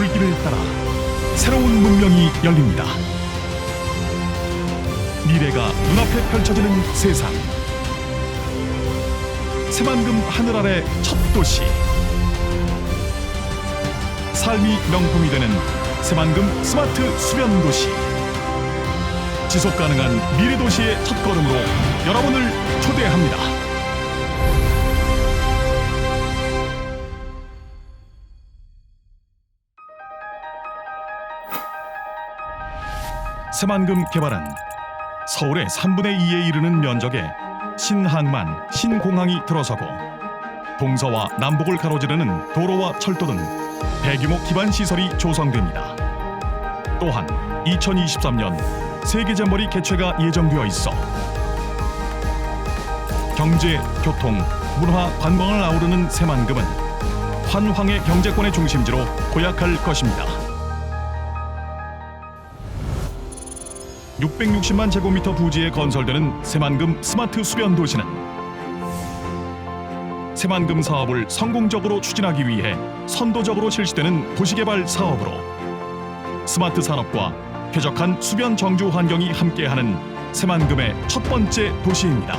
물길을 따라 새로운 문명이 열립니다. 미래가 눈앞에 펼쳐지는 세상. 새만금 하늘 아래 첫 도시. 삶이 명품이 되는 새만금 스마트 수변 도시. 지속 가능한 미래 도시의 첫 걸음으로 여러분을 초대합니다. 새만금 개발은 서울의 3분의 2에 이르는 면적에 신항만, 신공항이 들어서고 동서와 남북을 가로지르는 도로와 철도 등 대규모 기반 시설이 조성됩니다. 또한 2023년 세계 잼버리 개최가 예정되어 있어 경제, 교통, 문화, 관광을 아우르는 새만금은 환황의 경제권의 중심지로 도약할 것입니다. 660만 제곱미터 부지에 건설되는 새만금 스마트 수변 도시는 새만금 사업을 성공적으로 추진하기 위해 선도적으로 실시되는 도시개발 사업으로 스마트 산업과 쾌적한 수변 정주 환경이 함께하는 새만금의 첫 번째 도시입니다.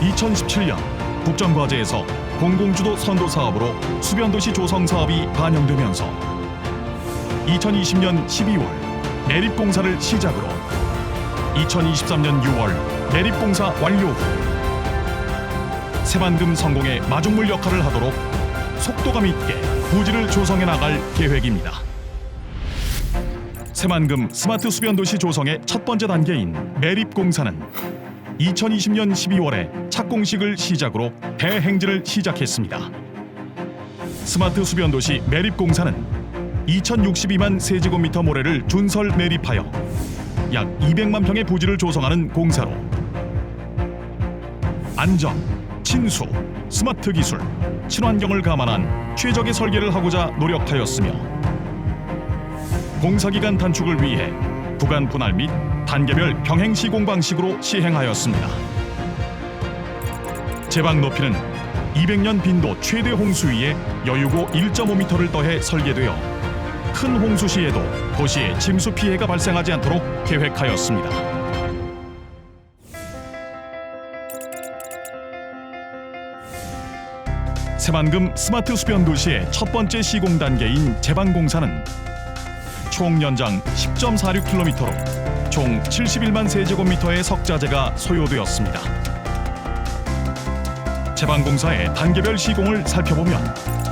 2017년 국정과제에서 공공주도 선도 사업으로 수변도시 조성 사업이 반영되면서 2020년 12월 매립공사를 시작으로 2023년 6월 매립공사 완료 후 새만금 성공의 마중물 역할을 하도록 속도감 있게 부지를 조성해 나갈 계획입니다. 새만금 스마트 수변도시 조성의 첫 번째 단계인 매립공사는 2020년 12월에 착공식을 시작으로 대행진을 시작했습니다. 스마트 수변도시 매립공사는 2062만 세제곱미터 모래를 준설 매립하여 약 200만 평의 부지를 조성하는 공사로 안정, 친수, 스마트 기술, 친환경을 감안한 최적의 설계를 하고자 노력하였으며 공사 기간 단축을 위해 구간 분할 및 단계별 병행 시공 방식으로 시행하였습니다. 제방 높이는 200년 빈도 최대 홍수 위에 여유고 1.5m를 더해 설계되어 큰 홍수 시에도 도시에 침수 피해가 발생하지 않도록 계획하였습니다. 새만금 스마트 수변 도시의 첫 번째 시공 단계인 제방 공사는 총 연장 10.46km로 총 71만 세제곱미터의 석자재가 소요되었습니다. 제방공사의 단계별 시공을 살펴보면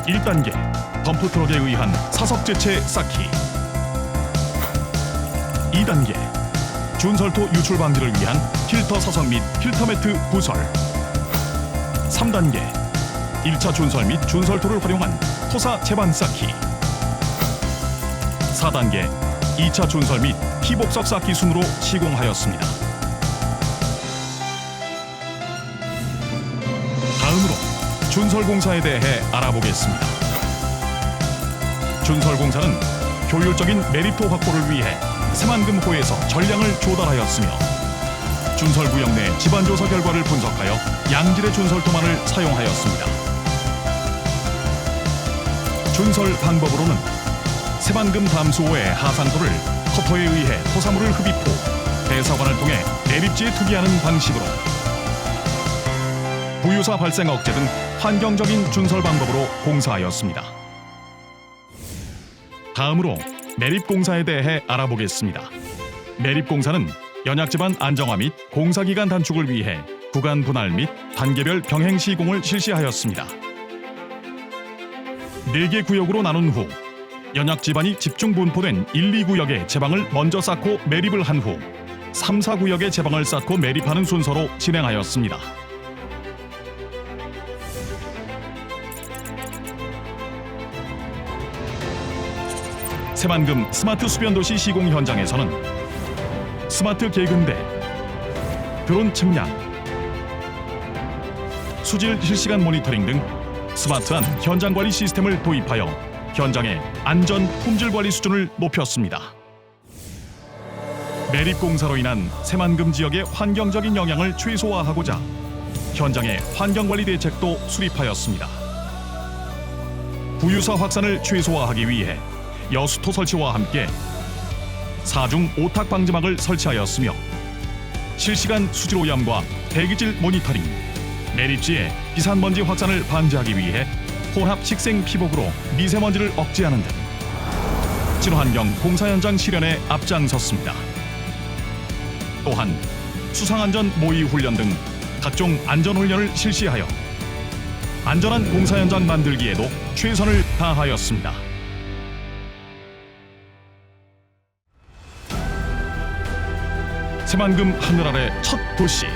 1단계 덤프 트럭에 의한 사석 제체 쌓기 2단계 준설토 유출 방지를 위한 필터 사석 및 필터 매트 부설 3단계 1차 준설 및 준설토를 활용한 토사 제반 쌓기 4단계 2차 준설 및 피복석 쌓기 순으로 시공하였습니다. 다음으로 준설 공사에 대해 알아보겠습니다. 준설 공사는 효율적인 메리토 확보를 위해 새만금호에서 전량을 조달하였으며 준설 구역 내 집안 조사 결과를 분석하여 양질의 준설토만을 사용하였습니다. 준설 방법으로는 새만금 담수호의 하산토를 커터에 의해 토사물을 흡입 후 대사관을 통해 내립지에 투기하는 방식으로 부유사 발생 억제 등 환경적인 준설 방법으로 공사하였습니다. 다음으로 매립공사에 대해 알아보겠습니다. 매립공사는 연약지반 안정화 및 공사기간 단축을 위해 구간 분할 및 단계별 병행 시공을 실시하였습니다. 4개 구역으로 나눈 후 연약 지반이 집중 분포된 1, 2구역에 제방을 먼저 쌓고 매립을 한 후 3, 4구역에 제방을 쌓고 매립하는 순서로 진행하였습니다. 새만금 스마트 수변도시 시공 현장에서는 스마트 개근대, 드론 측량, 수질 실시간 모니터링 등 스마트한 현장 관리 시스템을 도입하여 현장의 안전 품질 관리 수준을 높였습니다. 매립 공사로 인한 새만금 지역의 환경적인 영향을 최소화하고자 현장의 환경 관리 대책도 수립하였습니다. 부유사 확산을 최소화하기 위해 여수토 설치와 함께 사중 오탁 방지막을 설치하였으며 실시간 수질 오염과 대기질 모니터링, 매립지의 비산먼지 확산을 방지하기 위해 혼합 식생 피복으로 미세먼지를 억제하는 등 친환경 공사 현장 실현에 앞장섰습니다. 또한 수상안전 모의 훈련 등 각종 안전 훈련을 실시하여 안전한 공사 현장 만들기에도 최선을 다하였습니다. 새만금 하늘 아래 첫 도시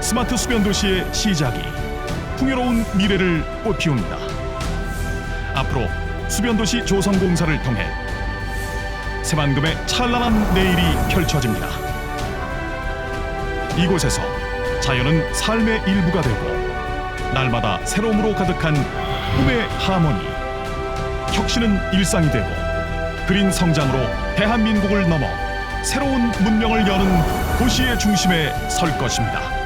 스마트 수변 도시의 시작이 풍요로운 미래를 꽃피웁니다. 앞으로 수변 도시 조성 공사를 통해 새만금의 찬란한 내일이 펼쳐집니다. 이곳에서 자연은 삶의 일부가 되고 날마다 새로움으로 가득한 꿈의 하모니 혁신은 일상이 되고 그린 성장으로 대한민국을 넘어 새로운 문명을 여는 도시의 중심에 설 것입니다.